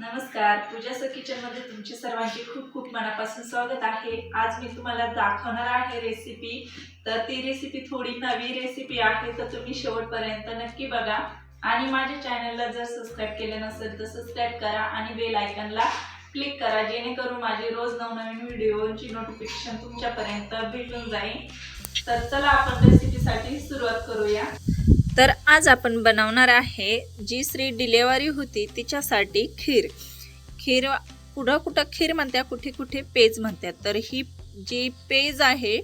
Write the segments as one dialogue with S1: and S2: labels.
S1: नमस्कार. पूजाचं किचनमध्ये तुमचे सर्वांचे खूप खूप मनापासून स्वागत आहे. आज मी तुम्हाला दाखवणार आहे रेसिपी तर ती रेसिपी थोडी नवी रेसिपी आहे तर तुम्ही शेवटपर्यंत नक्की बघा. आणि माझ्या चॅनलला जर सबस्क्राईब केलं नसेल तर सबस्क्राईब करा आणि बेल आयकनला क्लिक करा जेणेकरून माझे रोज नवनवीन व्हिडिओची नोटिफिकेशन तुमच्यापर्यंत भेटून जाईल. तर चला आपण रेसिपीसाठी सुरुवात करूया.
S2: तर आज आपण बनवणार आहे जी स्त्री डिलेवरी होती तिच्यासाठी खीर. खीर कुठं कुठं खीर म्हणतात कुठे कुठे पेज म्हणतात. तर ही जी पेज आहे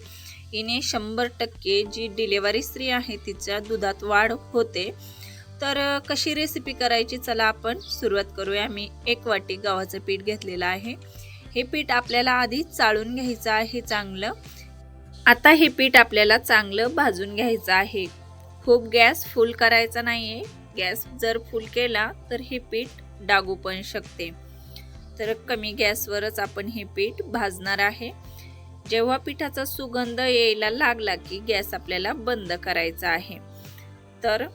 S2: हिने शंभर टक्के जी डिलेवरी स्त्री आहे तिच्या दुधात वाढ होते. तर कशी रेसिपी करायची चला आपण सुरुवात करूया. मी एक वाटी गव्हाचं पीठ घेतलेलं आहे. हे पीठ आपल्याला आधी चाळून घ्यायचं आहे चांगलं. आता हे पीठ आपल्याला चांगलं भाजून घ्यायचं आहे. खूप गॅस फुल करायचा नाही आहे गॅस जर फुल केला तर हे पीठ डागू पण शकते. तर कमी गॅसवरच आपण हे पीठ भाजणार आहे. जेव्हा पिठाचा सुगंध यायला लागला की गॅस आपल्याला बंद करायचा आहे. तर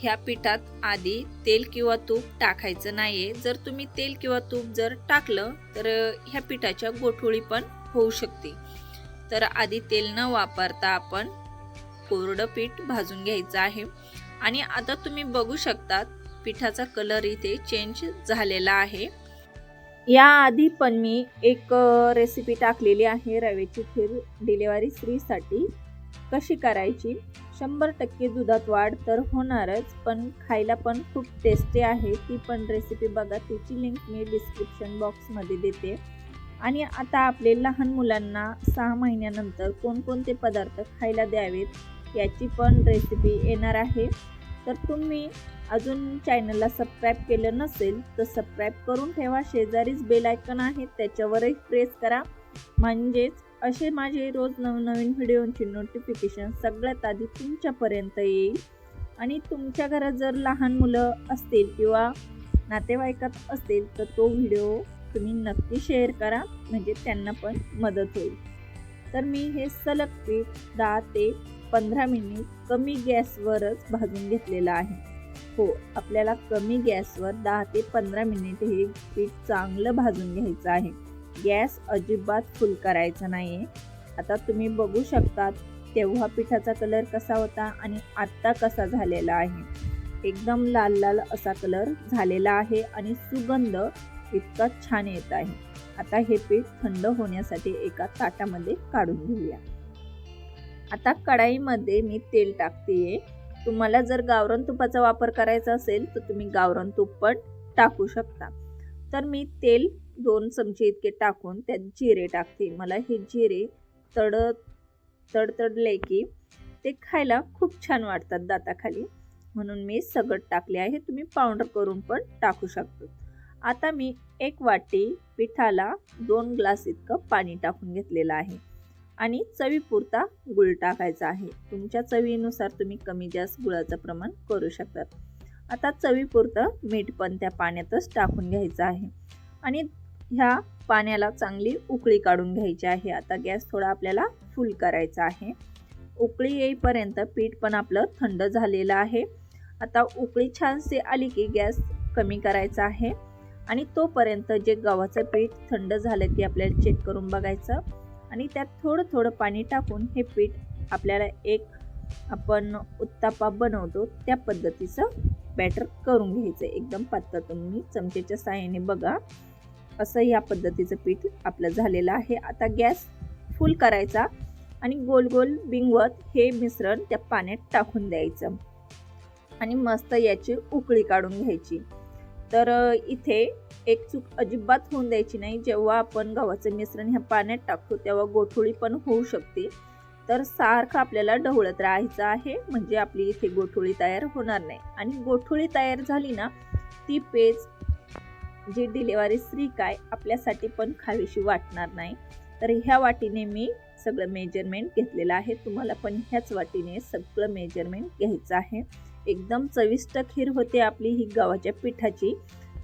S2: ह्या पिठात आधी तेल किंवा तूप टाकायचं नाही आहे जर तुम्ही तेल किंवा तूप जर टाकलं तर ह्या पिठाच्या गोठोळी पण होऊ शकते. तर आधी तेल न वापरता आपण कोरडं पीठ भाजून घ्यायचं आहे. आणि आता तुम्ही बघू शकता पिठाचा कलर इथे चेंज झालेला आहे. या आधी पण मी एक रेसिपी टाकलेली आहे रव्याची खीर डिलेवरी स्त्रीसाठी कशी करायची? शंभर टक्के दुधात वाढ तर होणारच पण खायला पण खूप टेस्टी आहे. ती पण रेसिपी बघा तिची लिंक मी डिस्क्रिप्शन बॉक्समध्ये देते. आणि आता आपले लहान मुलांना सहा महिन्यानंतर कोणकोणते पदार्थ खायला द्यावेत? याची पण रेसिपी येणार आहे. तर तुम्ही अजून चॅनलला सबस्क्राईब केलं नसेल तर सबस्क्राईब करून ठेवा. शेजारीच बेल आयकन आहे त्याच्यावरही प्रेस करा. म्हणजेच असे माझे रोज नवनवीन व्हिडिओंची नोटिफिकेशन सगळ्यात आधी तुमच्यापर्यंत येईल. आणि तुमच्या घरात जर लहान मुलं असतील किंवा नातेवाईकात असतील तर तो व्हिडिओ तुम्ही नक्की शेअर करा. म्हणजे त्यांना पण मदत होईल. तर मी हे सलग पीठ दहा ते पंधरा मिनिट कमी गॅसवरच भाजून घेतलेलं आहे. हो आपल्याला कमी गॅसवर दहा ते पंधरा मिनिट हे पीठ चांगलं भाजून घ्यायचं आहे. गॅस अजिबात फुल करायचा नाही आहे आता तुम्ही बघू शकता तेव्हा पिठाचा कलर कसा होता आणि आत्ता कसा झालेला आहे. एकदम लाल लाल असा कलर झालेला आहे आणि सुगंध इतका छान येत आहे. आता हे पीठ थंड होण्यासाठी एका ताटामध्ये काढून घेऊया. आता कढाईमध्ये मी तेल टाकते तुम्हाला जर गावरण तुपाचा वापर करायचा असेल तर तुम्ही गावरण तूप पण टाकू शकता. तर मी तेल दोन चमचे इतके टाकून त्यात जिरे टाकते. मला हे जिरे तड तडतडले की ते खायला खूप छान वाटतात दाताखाली. म्हणून मी सगळं टाकले आहे. तुम्ही पावडर करून पण टाकू शकतो. आता मी एक वाटी पिठाला दोन ग्लास इतकं पाणी टाकून घेतलेलं आहे. आणि चवीपुरता गुळ टाकायचा आहे. तुमच्या चवीनुसार तुम्ही कमी जास्त गुळाचं प्रमाण करू शकतात. आता चवीपुरतं मीठ पण त्या पाण्यातच टाकून घ्यायचं आहे. आणि ह्या पाण्याला चांगली उकळी काढून घ्यायची आहे. आता गॅस थोडा आपल्याला फुल करायचा आहे. उकळी येईपर्यंत पीठ पण आपलं थंड झालेलं आहे. आता उकळी छानसे आली की गॅस कमी करायचा आहे. आणि तोपर्यंत जे गव्हाचं पीठ थंड झालं की आपल्याला चेक करून बघायचं. आणि त्यात थोडं थोडं पाणी टाकून हे पीठ आपल्याला एक आपण उत्तापा बनवतो त्या पद्धतीचं बॅटर करून घ्यायचं. एकदम पातळ तुम्ही चमचेच्या साहाय्याने बघा. असं या पद्धतीचं पीठ आपलं झालेलं आहे. आता गॅस फुल करायचा आणि गोल गोल बिंगवत हे मिश्रण त्या पाण्यात टाकून द्यायचं. आणि मस्त याची उकळी काढून घ्यायची. तर इथे एक चूक अजिबात होऊन द्यायची नाही. जेव्हा आपण गव्हाचं मिश्रण ह्या पाण्यात टाकतो तेव्हा गोठोळी पण होऊ शकते. तर सारखं आपल्याला ढवळत राहायचं आहे. म्हणजे आपली इथे गोठोळी तयार होणार नाही. आणि गोठोळी तयार झाली ना ती पेज जी डिलेवरी स्त्री काय आपल्यासाठी पण खावीशी वाटणार नाही. तर ह्या वाटीने मी सगळं मेजरमेंट घेतलेलं आहे. तुम्हाला पण ह्याच वाटीने सगळं मेजरमेंट घ्यायचं आहे. एकदम चविष्ट खीर होते आपली ही गव्हाच्या पिठाची.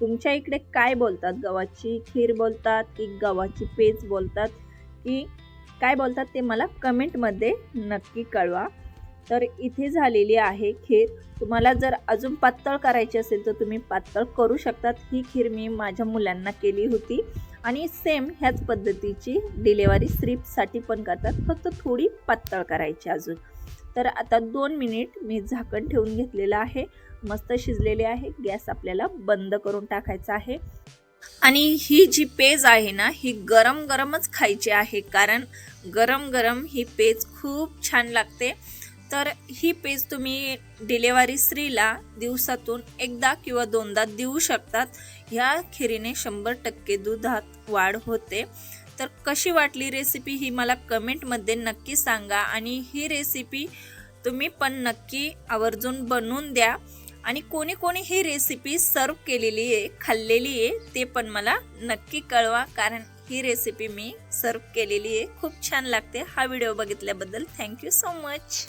S2: तुमच्या इकडे काय बोलतात? गव्हाची खीर बोलतात की गव्हाची पेज बोलतात? की काय बोलतात ते मला कमेंटमध्ये नक्की कळवा. तर इथे झालेली आहे खीर. तुम्हाला जर अजून पातळ करायची असेल तर तुम्ही पातळ करू शकतात. ही खीर मी माझ्या मुलांना केली होती. आणि सेम ह्याच पद्धतीची डिलेवरी स्ट्रीपसाठी पण करतात. फक्त थोडी पातळ करायची अजून. तर आता दोन मिनिट मी झाकण ठेवून घेतलेलं आहे. मस्त शिजलेले आहे. गॅस आपल्याला बंद करून टाकायचा आहे. आणि ही जी पेज आहे ना ही गरम गरमच खायची आहे. कारण गरम गरम ही पेज खूप छान लागते. तर ही पेज तुम्ही डिलेवरी स्त्रीला दिवसातून एकदा किंवा दोनदा देऊ शकतात. ह्या खिरीने शंभर टक्के दुधात वाढ होते. तर कशी वाटली रेसिपी ही मला कमेंटमध्ये नक्की सांगा आणि ही रेसिपी तुम्ही पण नक्की आवर्जून बनवून द्या. आणि कोणी कोणी ही रेसिपी सर्व केलेली आहे खाल्लेली आहे ते पण मला नक्की कळवा कारण ही रेसिपी मी सर्व केलेली आहे. खूप छान लागते हा video बघितल्याबद्दल. Thank you so much